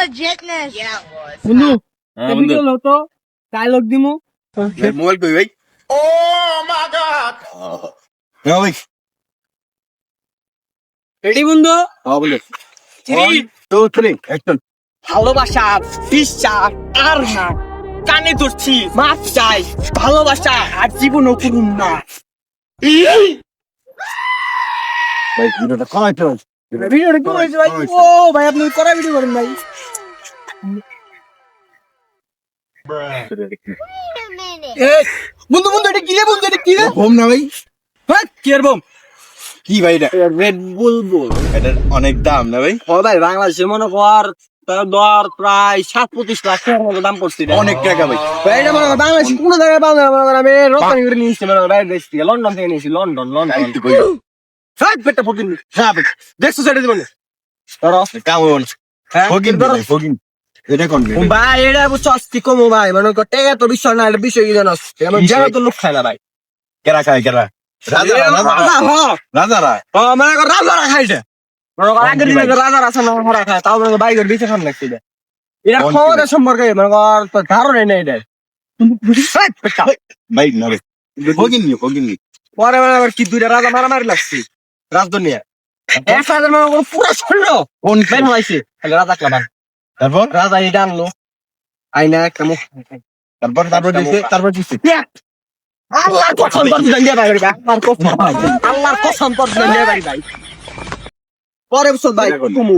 legitness. বন্ধু হ্যাঁ বন্ধু। ভিডিও তো ডায়লগ দিমু। মোবাইল কই ভাই? ও মাই গড হ্যাঁ ভাই। রেডি বন্ধু? হ্যাঁ বলে Three. টু থ্রি অ্যাকশন ভালোবাসা বিশ্বাস আর না কানে ধরছি মাছ চাই ভালোবাসা আর জীবনও করুন না ভাই ভিডিওটা কমাই তো ভিডিওটা ভাই। ও ভাই আপনি করা ভিডিও করেন ভাই। বন্ধু বন্ধু এটা কি রে বন্ধু? এটা কি রে? হোম না ভাই। হ্যাঁ কি এর বম? কি ভাই এটা? রেড বুল বুল এটার অনেক দাম না ভাই? ও ভাই বাংলাদেশে মনে কর তার দর প্রায় সাত পঁচিশ লাখ টাকার মতো দাম পড়ছে অনেক টাকা ভাই। ভাই এটা মনে কর বাংলাদেশে কোনো জায়গায় পাওয়া যায় না, মনে কর আমি রপ্তানি করে নিয়েছি মনে কর বাইরের দেশ থেকে লন্ডন থেকে নিয়েছি লন্ডন লন্ডন। পেটটা হ্যাঁ ভাই দেখছ সেটা জীবনে? কাম হ্যাঁ ফকিন। ফকিন এটা কোন ও ভাই এটা বুঝছ অস্তি কমো ভাই মনে কর টেকা তো বিষয় না এটা বিষয় কি জানোস এটা আমার বিষয়? জায়গা তো লোক খায় না ভাই। কেরা খায় কেরা? রাজারা রাজা রাজারা হ্যাঁ। রাজারা ও মনে কর রাজারা খায় এটা। মনে কর আগের দিনে রাজার আছে না হরা খায় তাও মনে কর বাইকের বেঁচে খান লাগছে এটা। এটা কোন ক্ষমতা সম্পর্কে মনে কর তো ধারণা নেই এটা। এই, পেটটা। ভাই না ভাই ফকিন নি পরে মানে কি দুইটা রাজা মারামারি লাগছে রাজদুনিয়া এক রাজার মানে পুরো শূন্য। কোন বের হয়েছে রাজা ক্লাবার তারপর? রাজা এটা আনলো আইনা একটা মুখ। তারপর তারপর দিছে তারপর দিছে। আল্লাহর কসম তোর দিন দিয়ে ভাই। আল্লাহর কসম আল্লাহর কসম তোর দিন দিয়ে ভাই। ভাই পরে বছর ভাই কুমু।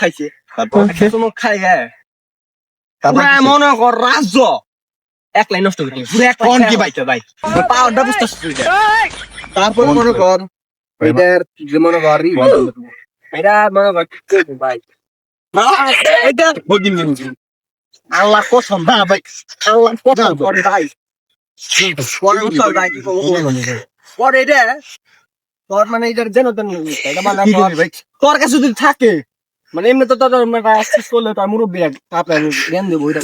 খাইছে। তারপর? খাই হ্যাঁ তারপর। মনে কর রাজ্য। একলাই নষ্ট করে। পুরো একলাই কোন কি ভাই? ভাই পাওয়ারটা বুঝতেছিস তুই তারপর মনে কর এটার যে মনে কর এটা মনে কর ভাই? আল্লাহ কসম। ভাই ভাই। আল্লাহ কসম করে ভাই। পরে এটা তোর মানে এটার যেন মানে তোর- করবি ভাই? তোর কাছে যদি থাকে মানে এমনি তো তোর অ্যাক্সেস করলে তোর মুরব্বী আপনার জ্ঞান দেবো এটা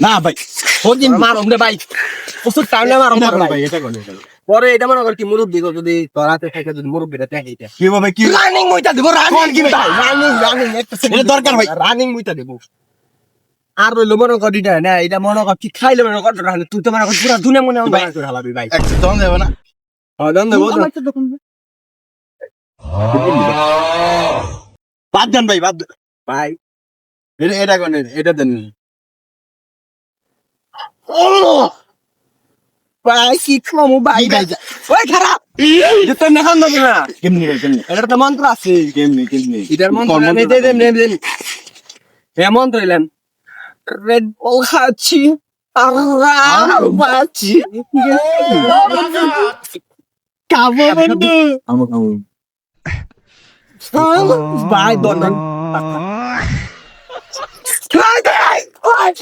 না ভাই। মারম রে ভাই। প্রচুর টাইমে মারম ভাই। এটা কোন? পরে এটা মনে কর কি মুরব্বী গো যদি তোর হাতে থাকে যদি মুরব্বীটা থাকে এটা কি হবে কি রানিং মুইটা দিব রানিং কি ভাই? রানিং রানিং একটা এটা দরকার ভাই। রানিং মুইটা দিব আর রইল মনে কর এটা না এটা মনে কর কি খাইলে মনে কর তুই তো মনে কর পুরা দুনিয়া মনে। করে হালাবি ভাই একটু দম দেব না হ্যাঁ দাম দেবো বাদ দেন ভাই বাদ দেন। ভাই এটা এটা কোন এটা দেন ভাই কি খামু ভাই ভাই ওই খারাপ। এটা তো নেখান দেবে না কেমনি কেমনি? এটার তো মন্ত্র আছে। কেমনি কেমনি? এটার মন্ত্র আমি দেন দেন দেন এ মন্ত্র এলাম রেড বল খাচ্ছি আর পাচ্ছি কাবো বন্ধু। আমো আমো ভাই দন্ডন ভাই ভাই